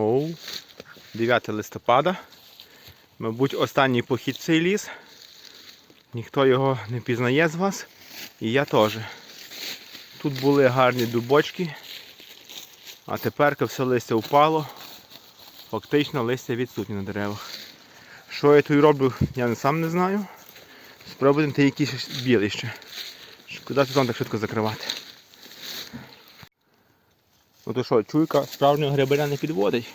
Оу, 9 листопада. Мабуть, останній похід в цей ліс. Ніхто його не пізнає з вас. І я теж. Тут були гарні дубочки, а тепер все листя впало. Фактично листя відсутні на деревах. Що я тут роблю, я сам не знаю. Спробуємо ти якісь білі ще. Шкода сезон так швидко закривати. Ну то що, чуйка справжнього грибаря не підводить.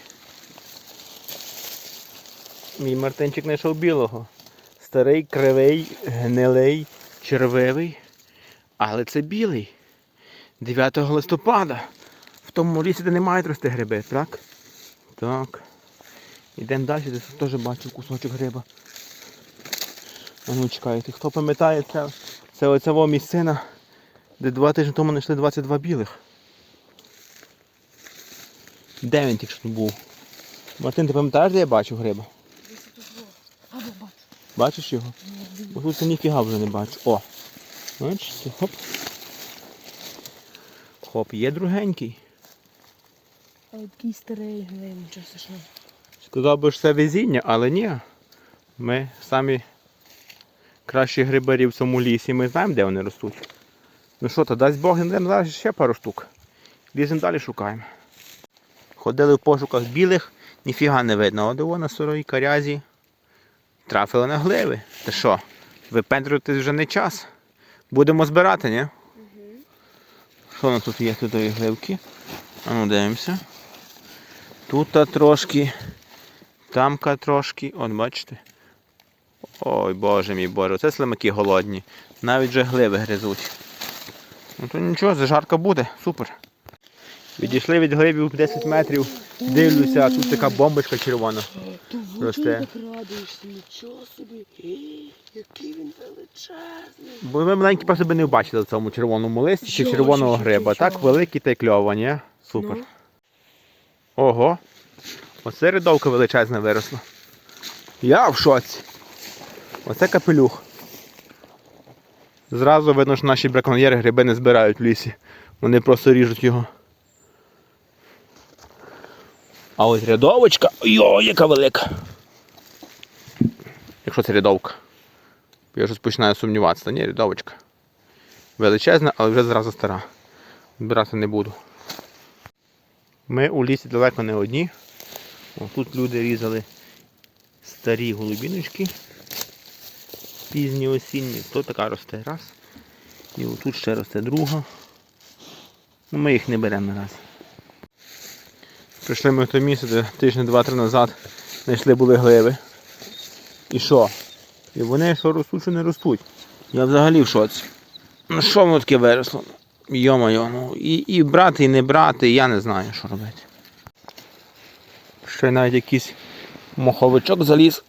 Мій Мартинчик знайшов білого. Старий, кривий, гнилий, червивий. Але це білий. 9 листопада. В тому лісі, де не мають рости гриби, так? Так. Йдемо далі, десь теж бачив кусочок гриба. А ну чекайте, хто пам'ятає, це, це оця місцина, де два тижні тому знайшли 22 білих. Де він тільки що був? Мартин, ти пам'ятаєш, де я бачив гриба? Бачиш його? Ось тут це ніфіга вже не бачу. О! Бачите, хоп. Хоп, є другенький. А от такий старий глин, нічого страшного. Сказав би, що це везіння, але ні. Ми самі кращі грибарі в цьому лісі, ми знаємо, де вони ростуть. Ну що, то дасть Бог, знайдемо зараз ще пару штук. Ліземо далі шукаємо. Ходили в пошуках білих, ніфіга не видно. От його на сирої карязі трафили на гливи. Та що, випендрюватись вже не час. Будемо збирати, ні? Що у нас тут є тут гливки? А ну дивимося. Тут трошки. Тамка трошки, от бачите. Ой боже мій боже, це слимаки голодні. Навіть вже гливи гризуть. Ну то нічого, зажарка буде, супер. Відійшли від гливів 10 метрів, дивлюся, а тут така бомбочка червона. Росте. Нічого собі. Який він величезний. Бо ви маленькі просто би не бачили в цьому червоному листі чи червоного гриба. Так великий та й кльово, ні? Супер. Ну. Ого. Оце рядовка величезна виросла. Я в шоці. Оце капелюх. Зразу видно, що наші браконьєри гриби не збирають в лісі. Вони просто ріжуть його. А ось рядовочка. Йо, яка велика. Якщо це рядовка. Я щось починаю сумніватися. Ні, рядовочка. Величезна, але вже зразу стара. Збирати не буду. Ми у лісі далеко не одні. Тут люди різали старі голубіночки. Пізні осінні. То така росте раз. І отут ще росте друга. Ну, ми їх не беремо наразі. Прийшли ми в те місце, де тижні два-три назад знайшли були гливи. І що? І вони що ростуть, що не ростуть. Я взагалі в шоці. Ну що воно таке виросло? Йо-моє, ну і, і брати, і не брати, я не знаю, що робити. Ще навіть якийсь моховичок заліз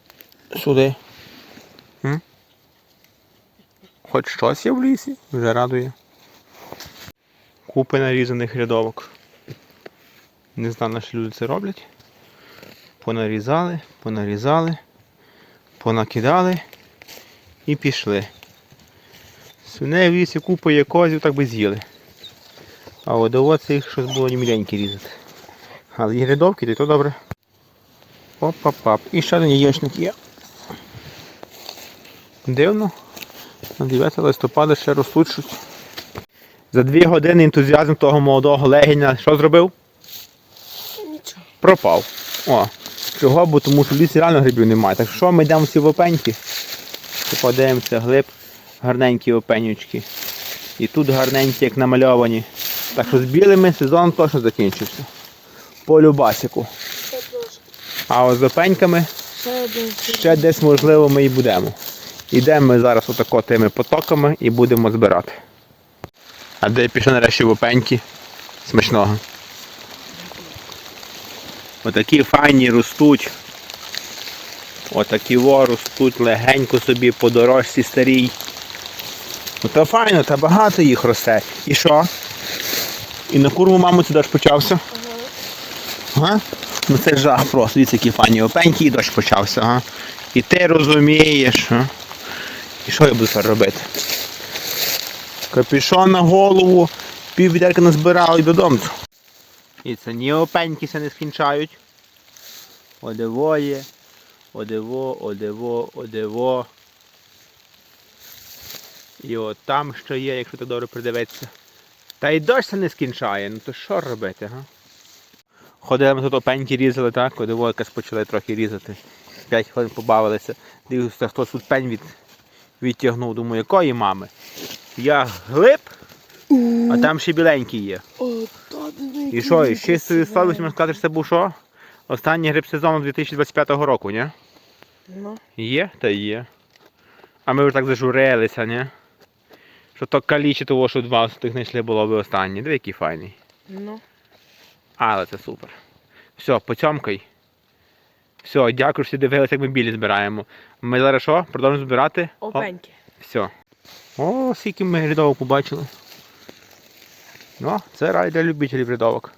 сюди. М? Хоч щось є в лісі, вже радує. Купи нарізаних рядовок. Не знаю, наші люди це роблять. Понарізали, понарізали, понакидали і пішли. Свиней в лісі купа є козів, так би з'їли. А доводиться їх щось було міленькі різати. Але є рядовки, то добре. Оп-пап-пап. І ще один яєчник є. Дивно. На 9 листопада ще ростуть. За дві години ентузіазм того молодого легеня що зробив? Пропав. О, чого? Бо тому що в лісі реально грибів немає. Так що ми йдемо всі в опеньки. Подивимося, глиб, гарненькі опенючки. І тут гарненькі, як намальовані. Так що з білими сезон точно закінчився. По любасику. А от з опеньками Ще десь можливо ми і будемо. Йдемо ми зараз отако тими потоками і будемо збирати. А де пішов нарешті в опеньки? Смачного. Отакі файні ростуть. Отакі во ростуть легенько собі по дорожці старій. Ну та файно, та багато їх росте. І що? І на курву маму це дощ почався? Ага. Ну це жах просто, дивіться, які файні опеньки і дощ почався, ага. І ти розумієш. А? І що я буду тепер робити? Капюшон на голову, пів відерка назбирав і додому. І це ні опеньки се не скінчають, Одево є. Одево, одево, одево. І от там що є, якщо так добре придивитися. Та й дощ це не скінчає, ну то що робити, га? Ходили ми тут опеньки різали, так, одево якось почали трохи різати. П'ять хвилин побавилися. Дивився, хтось тут пень від, відтягнув. Думаю, якої мами? Я глиб, а там ще біленький є. І що, і з чистою красивий. совістю можна сказати, що це був що? Останній гриб сезону 2025 року, ні? Ну, Є, та є. А ми вже так зажурилися, ні? Що то калічі того, що два з тих знайшли було би останні. Диви, який файний. ну. Але це супер. Все, поцьомкай. Все, дякую, що всі дивилися, як ми білі збираємо. Ми зараз що? Продовжуємо збирати? Опеньки. Все. О, скільки ми рядовок побачили. Ну, це рай для любителів рядовок.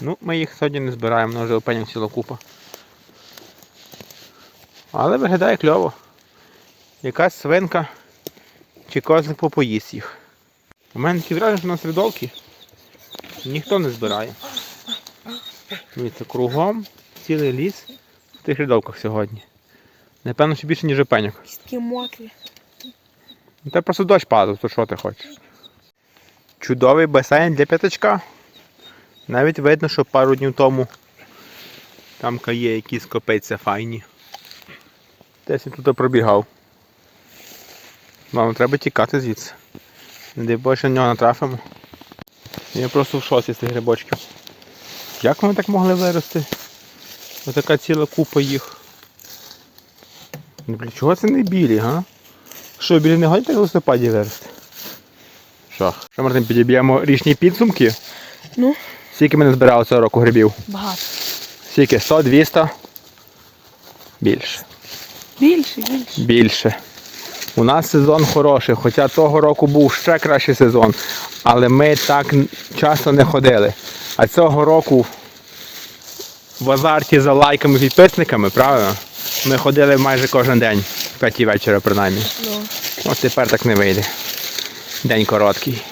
Ну, ми їх сьогодні не збираємо, на вже опенів ціла купа. Але виглядає кльово. Якась свинка чи козлик попоїсть їх. У мене такі враження, що у нас рядовки ніхто не збирає. Дивіться, кругом цілий ліс в тих рядовках сьогодні. Напевно, що більше, ніж опеньок. Такі мокрі. Та просто дощ падав, то що ти хочеш? Чудовий басейн для п'ятачка. Навіть видно, що пару днів тому там є якісь копиться файні. Десь він тут пробігав. Нам треба тікати звідси. Не дай Боже, на нього натрапимо. Я просто в шоці з цих грибочків. Як вони так могли вирости? Ось така ціла купа їх. Ну, чого це не білі, га? Що, білі не годять так в листопаді вирости? Що? Що, Мартин, підіб'ємо річні підсумки? Ну, Скільки ми не збирали цього року грибів? багато. Скільки? 100, 200? Більше. Більше, більше. Більше. У нас сезон хороший, хоча того року був ще кращий сезон, але ми так часто не ходили. А цього року в азарті за лайками підписниками, правильно? Ми ходили майже кожен день, в п'ятій вечора принаймні. Ну. От тепер так не вийде. День короткий.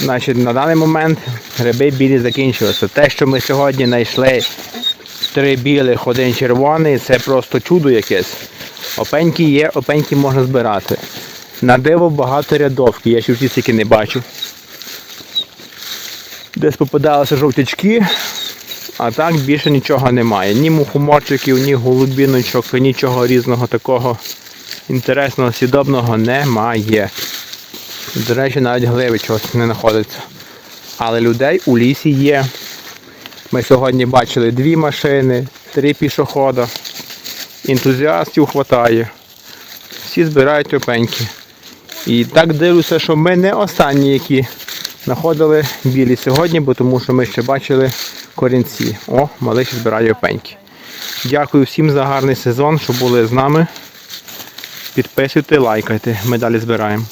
Значить, на даний момент гриби білі закінчилися. Те, що ми сьогодні знайшли три білих, один червоний, це просто чудо якесь. Опеньки є, опеньки можна збирати. На диво багато рядовки, я ще в ті стільки не бачу. Десь попадалися жовтячки, а так більше нічого немає. Ні мухоморчиків, ні голубіночок, нічого різного такого інтересного, сідобного немає. До речі, навіть гливи чогось не знаходиться. Але людей у лісі є. Ми сьогодні бачили дві машини, три пішохода. Ентузіастів хватає. Всі збирають опеньки. І так дивлюся, що ми не останні, які знаходили білі сьогодні, бо тому що ми ще бачили корінці. О, малиші збирає опеньки. Дякую всім за гарний сезон, що були з нами. Підписуйте, лайкайте. Ми далі збираємо.